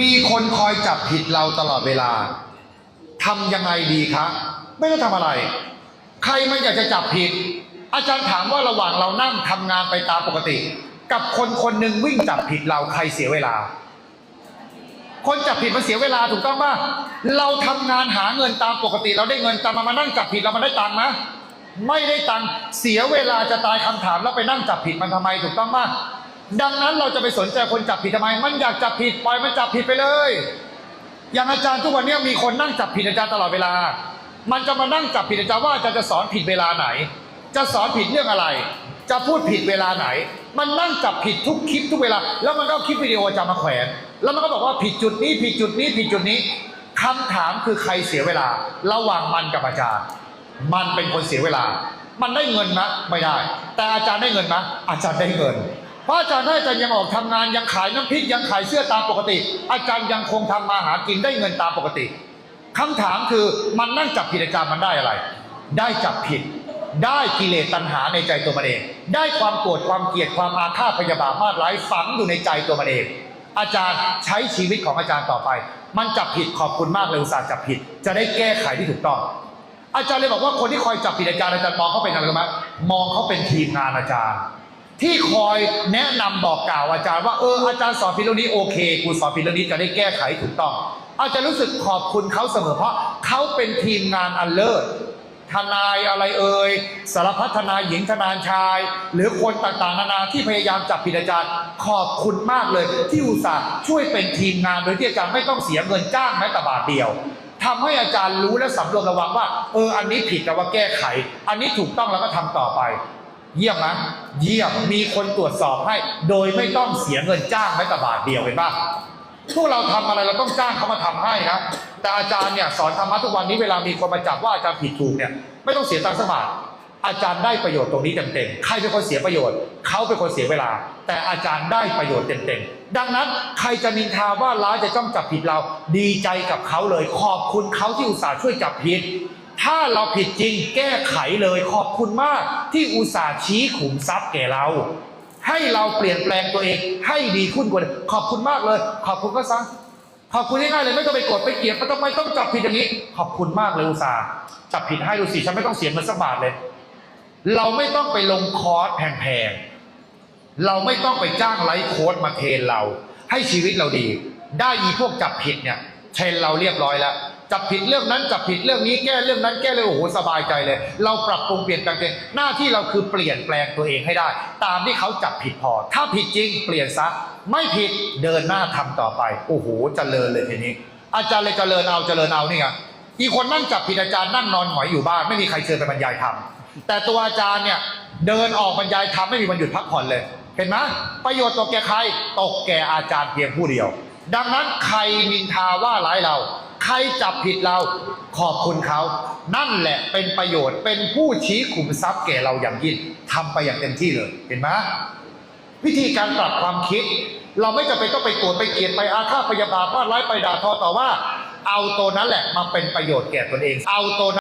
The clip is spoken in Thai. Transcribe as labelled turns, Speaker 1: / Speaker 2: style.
Speaker 1: มีคนคอยจับผิดเราตลอดเวลาทำยังไงดีคะไม่ต้องทำอะไร ใครมันอยากจะจับผิด อาจารย์ถามว่าระหว่างเรานั่งทำงานไปตามปกติ กับคนคนหนึ่งวิ่งจับผิดเราใครเสียเวลา คนจับผิดมันเสียเวลาถูกต้องป่ะเราทำงานหาเงินตามปกติ เราได้เงินตามมามานั่งจับผิดเรามันได้ตังค์ไหมไม่ได้ตังค์เสียเวลาจะตายคำถามแล้วไปนั่งจับผิดมันทำไมถูกต้องป่ะ ดังนั้นเราจะไปสนใจคนจับผิดทำไม มันอยากจับผิดปล่อยมันจับผิดไปเลย อย่างอาจารย์ทุกวันนี้มีคนนั่งจับผิดอาจารย์ตลอดเวลา มันจะมานั่งจับผิดอาจารย์ว่าอาจารย์จะสอนผิดเวลาไหน จะสอนผิดเรื่องอะไร จะพูดผิดเวลาไหน มันนั่งจับผิดทุกคลิปทุกเวลา แล้วมันก็คลิปวิดีโออาจารย์มาแขวน แล้วมันก็บอกว่าผิดจุดนี้ผิดจุดนี้ผิดจุดนี้คำถามคือใครเสียเวลา ระหว่างมันกับอาจารย์ มันเป็นคนเสียเวลา มันได้เงินนะไม่ได้ แต่อาจารย์ได้เงินนะอาจารย์ได้เงิน พระอาจารย์ถ้าอาจารย์ยังออกทำงานยังขายน้ำพริกยังขายเสื้อตามปกติ อาจารย์ยังคงทำมาหากินได้เงินตามปกติคำถามคือมันนั่งจับผิดอาจารย์มันได้อะไร ได้จับผิด ได้กิเลสตัณหาในใจตัวมันเอง ได้ความโกรธความเกลียดความอาฆาตพยาบาทมาดร้ายฝังอยู่ในใจตัวมันเอง อาจารย์ใช้ชีวิตของอาจารย์ต่อไป มันจับผิดขอบคุณมากเลยอุตส่าห์จับผิด จะได้แก้ไขที่ถูกต้อง อาจารย์เลยบอกว่าคนที่คอยจับผิดอาจารย์อาจารย์มองเขาเป็นอะไรรู้ไหมมองเขาเป็นทีมงานอาจารย์ ที่คอยแนะนำบอกกล่าวอาจารย์ว่าเอออาจารย์สอนผิดเรื่องนี้โอเคกูสอนผิดเรื่องนี้จะได้แก้ไขถูกต้อง อาจารย์รู้สึกขอบคุณเขาเสมอเพราะเขาเป็นทีมงานอันเลิศทนายอะไรเอ่ยสารพัดทนาหญิงทนายชาย หรือคนต่างๆนานาที่พยายามจับผิดอาจารย์ ขอบคุณมากเลย ที่อุตส่าห์ช่วยเป็นทีมงานโดยที่อาจารย์ไม่ต้องเสียเงินจ้างแม้แต่บาทเดียวทำให้อาจารย์รู้และสำรวมระวังว่า เอออันนี้ผิดแต่ว่าแก้ไข อันนี้ถูกต้องแล้วก็ทำต่อไป เยี่ยมไหมเยี่ยมมีคนตรวจสอบให้ โดยไม่ต้องเสียเงินจ้างแม้แต่บาทเดียวเห็นปะพวกเราทำอะไรเราต้องจ้างเขามาทำให้นะแต่อาจารย์เนี่ยสอนธรรมะทุกวันนี้เวลามีคนมาจับว่าอาจารย์ผิดถูกเนี่ยไม่ต้องเสียตังค์สักบาทอาจารย์ได้ประโยชน์ตรงนี้เต็มๆ ใครเป็นคนเสียประโยชน์ เขาเป็นคนเสียเวลา แต่อาจารย์ได้ประโยชน์เต็มๆ ดังนั้นใครจะนินทาว่าร้ายจะจ้องจับผิดเรา ดีใจกับเขาเลย ขอบคุณเขาที่อุตส่าห์ช่วยจับผิด ถ้าเราผิดจริงแก้ไขเลยขอบคุณมากที่อุตส่าห์ชี้ขุมทรัพย์แก่เรา ให้เราเปลี่ยนแปลงตัวเอง ให้ดีขึ้นกว่าเดิมขอบคุณมากเลย ขอบคุณก็ซังขอบคุณง่ายๆเลยไม่ต้องไปกดไปเกลียดไม่ต้องไม่ต้องจับผิดอย่างนี้ ขอบคุณมากเลยอุตส่าห์จับผิดให้ดูสิฉันไม่ต้องเสียเงินสักบาทเลย เราไม่ต้องไปลงคอร์สแพงๆเราไม่ต้องไปจ้างไลฟ์โค้ดมาเทรนเรา ให้ชีวิตเราดี ได้อีพวกจับผิดเนี่ยเทรนเราเรียบร้อยแล้ว จับผิดเรื่องนั้นจับผิดเรื่องนี้แก้เรื่องนั้นแก้เลยโอ้โหสบายใจเลย เราปรับปรุงเปลี่ยนแปลงตัวเองหน้าที่เราคือเปลี่ยนแปลงตัวเองให้ได้ ตามที่เขาจับผิดพอ ถ้าผิดจริงเปลี่ยนซะไม่ผิดเดินหน้าทำต่อไปโอ้โหเจริญเลยทีนี้ อาจารย์เลยเจริญเอาเจริญเอานี่ไงอีกคนนั่งจับผิดอาจารย์นั่งนอนหงอยอยู่บ้านไม่มีใครเชิญไปบรรยายธรรมแต่ตัวอาจารย์เนี่ยเดินออกบรรยายธรรมไม่มีวันหยุดพักผ่อนเลย เห็นไหมประโยชน์ตกแก่ใครตกแก่อาจารย์เพียงผู้เดียว ดังนั้นใครนินทาว่าร้ายเรา ใครจับผิดเราขอบคุณเขา นั่นแหละเป็นประโยชน์เป็นผู้ชี้ขุมทรัพย์แก่เราอย่างยิ่งทำไปอย่างเต็มที่เลยเห็นไหมวิธีการปรับความคิด เราไม่จำเป็นต้องไปโกรธไปเกลียดไปอาฆาตพยาบาทว่าร้ายไปด่าทอต่อว่า เอาตัวนั้นแหละมาเป็นประโยชน์แก่ตนเอง เอาตัว